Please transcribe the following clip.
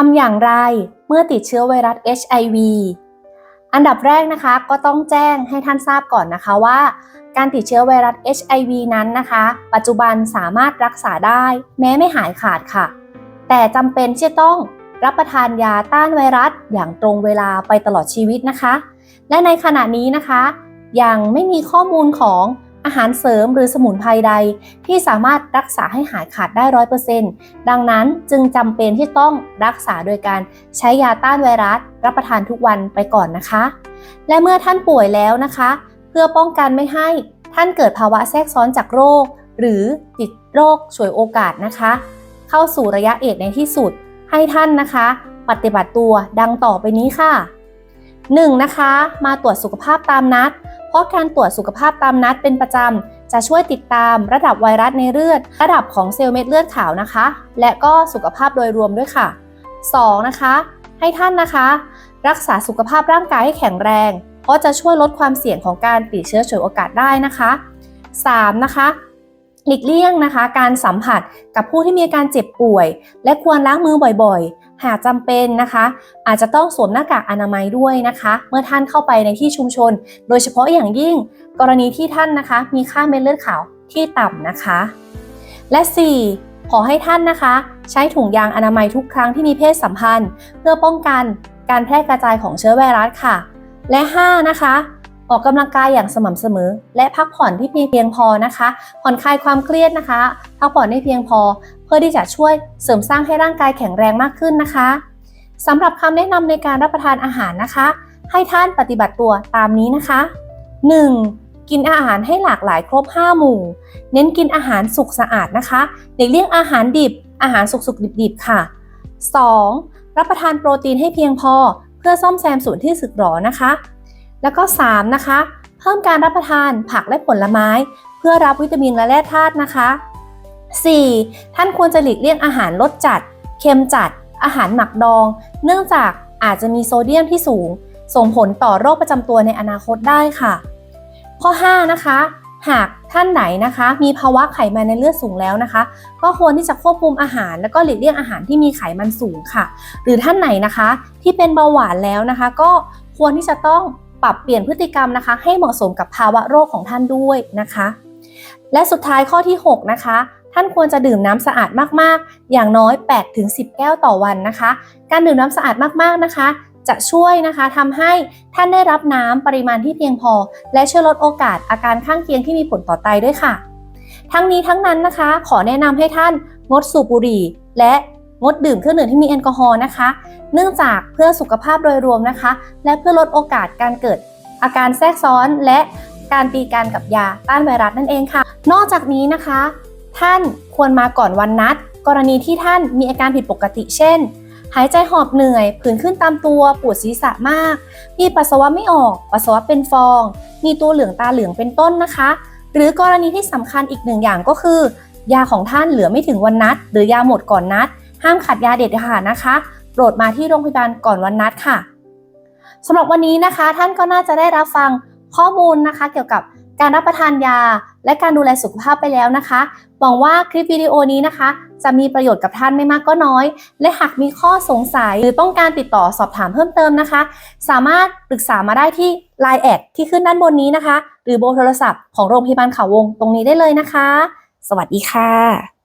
ทำอย่างไรเมื่อติดเชื้อไวรัส HIV อันดับแรกนะคะก็ต้องแจ้งให้ท่านทราบก่อนนะคะว่า การติดเชื้อไวรัส HIV นั้นนะคะ ปัจจุบันสามารถรักษาได้ แม้ไม่หายขาดค่ะ แต่จำเป็นที่จะต้องรับประทานยาต้านไวรัสอย่างตรงเวลาไปตลอดชีวิตนะคะ และในขณะนี้นะคะ ยังไม่มีข้อมูลของ อาหารเสริมหรือสมุนไพรใด ที่สามารถรักษาให้หายขาดได้ร้อยเปอร์เซ็นต์ดังนั้นจึงจำเป็นที่ต้องรักษาโดยการใช้ยาต้านไวรัส รับประทานทุกวันไปก่อนนะคะ และเมื่อท่านป่วยแล้วนะคะ เพื่อป้องกันไม่ให้ท่านเกิดภาวะแทรกซ้อนจากโรค หรือติดโรคฉวยโอกาสนะคะ เข้าสู่ระยะเอดในที่สุด ให้ท่านนะคะ ปฏิบัติตัวดังต่อไปนี้ค่ะ 1. นะคะ มาตรวจสุขภาพตามนัด พราะการตรวจสุขภาพตามนัดเป็นประจำ จะช่วยติดตามระดับไวรัสในเลือด ระดับของเซลล์เม็ดเลือดขาวนะคะ และก็สุขภาพโดยรวมด้วยค่ะ 2. นะคะ ให้ท่านนะคะ รักษาสุขภาพร่างกายให้แข็งแรงเพราะจะช่วยลดความเสี่ยงของการติดเชื้อฉวยโอกาสได้นะคะ 3. นะคะ หลีกเลี่ยงนะคะ การสัมผัสกับผู้ที่มีอาการเจ็บป่วย และควรล้างมือบ่อยๆ หากจำเป็นนะคะ อาจจะต้องสวมหน้ากากอนามัยด้วยนะคะ เมื่อท่านเข้าไปในที่ชุมชน โดยเฉพาะอย่างยิ่ง กรณีที่ท่านนะคะ มีค่าเม็ดเลือดขาวที่ต่ำนะคะ และ 4. ขอให้ท่านนะคะ ใช้ถุงยางอนามัยทุกครั้งที่มีเพศสัมพันธ์ เพื่อป้องกันการแพร่กระจายของเชื้อไวรัสค่ะ และ 5. นะคะ ออกกำลังกายอย่างสม่ำเสมอ และพักผ่อนที่เพียงพอนะคะ ผ่อนคลายความเครียดนะคะ พักผ่อนให้เพียงพอ เพื่อที่จะช่วยเสริมสร้างให้ร่างกายแข็งแรงมากขึ้นนะคะสำหรับคำแนะนำในการรับประทานอาหารนะคะ ให้ท่านปฏิบัติตัวตามนี้นะคะ 1. กินอาหารให้หลากหลายครบ 5 หมู่ เน้นกินอาหารสุกสะอาดนะคะหลีกเลี่ยงอาหารดิบ อาหารสุกๆดิบๆค่ะ 2. รับประทานโปรตีนให้เพียงพอ เพื่อซ่อมแซมส่วนที่สึกหรอนะคะ แล้วก็ 3 นะคะ เพิ่มการรับประทานผักและผลไม้ เพื่อรับวิตามินและแร่ธาตุนะคะ 4. ท่านควรจะหลีกเลี่ยงอาหารรสจัด เค็มจัด อาหารหมักดอง เนื่องจากอาจจะมีโซเดียมที่สูง ส่งผลต่อโรคประจำตัวในอนาคตได้ค่ะ ข้อ 5 นะคะ หากท่านไหนนะคะ มีภาวะไขมันในเลือดสูงแล้วนะคะ ก็ควรที่จะควบคุมอาหาร แล้วก็หลีกเลี่ยงอาหารที่มีไขมันสูงค่ะ หรือท่านไหนนะคะที่เป็นเบาหวานแล้วนะคะ ก็ควรที่จะต้อง ปรับเปลี่ยนพฤติกรรมนะคะ ให้เหมาะสมกับภาวะโรคของท่านด้วยนะคะ และสุดท้ายข้อที่ 6 นะคะ ท่านควรจะดื่มน้ำสะอาดมากๆ อย่างน้อย 8-10 แก้วต่อวันนะคะ การดื่มน้ำสะอาดมากๆนะคะ จะช่วยนะคะทำให้ท่านได้รับน้ำปริมาณที่เพียงพอ และช่วยลดโอกาสอาการข้างเคียงที่มีผลต่อไตด้วยค่ะ ทั้งนี้ทั้งนั้นนะคะ ขอแนะนำให้ท่านงดสูบบุหรี่ และ งดดื่มเครื่องดื่มที่มีแอลกอฮอล์นะคะ เนื่องจากเพื่อสุขภาพโดยรวมนะคะ และเพื่อลดโอกาสการเกิดอาการแทรกซ้อนและการตีกันกับยาต้านไวรัสนั่นเองค่ะ นอกจากนี้นะคะ ท่านควรมาก่อนวันนัด กรณีที่ท่านมีอาการผิดปกติเช่น หายใจหอบเหนื่อย ผื่นขึ้นตามตัวปวดศีรษะมาก มีปัสสาวะไม่ออก ปัสสาวะเป็นฟอง มีตัวเหลืองตาเหลืองเป็นต้นนะคะ หรือกรณีที่สำคัญอีกหนึ่งอย่างก็คือ ยาของท่านเหลือไม่ถึงวันนัด หรือยาหมดก่อนนัด ห้ามขัดยาเด็ดขาดนะคะ โปรดมาที่โรงพยาบาลก่อนวันนัดค่ะสำหรับวันนี้นะคะท่านก็น่าจะได้รับฟังข้อมูลนะคะ เกี่ยวกับการรับประทานยา และการดูแลสุขภาพไปแล้วนะคะหวังว่าคลิปวิดีโอนี้นะคะ จะมีประโยชน์กับท่านไม่มากก็น้อย และหากมีข้อสงสัยหรือต้องการติดต่อสอบถามเพิ่มเติมนะคะ สามารถปรึกษามาได้ที่ Line แอดที่ขึ้นด้านบนนี้นะคะ หรือเบอร์โทรศัพท์ของโรงพยาบาลเขาวงตรงนี้ได้เลยนะคะ สวัสดีค่ะ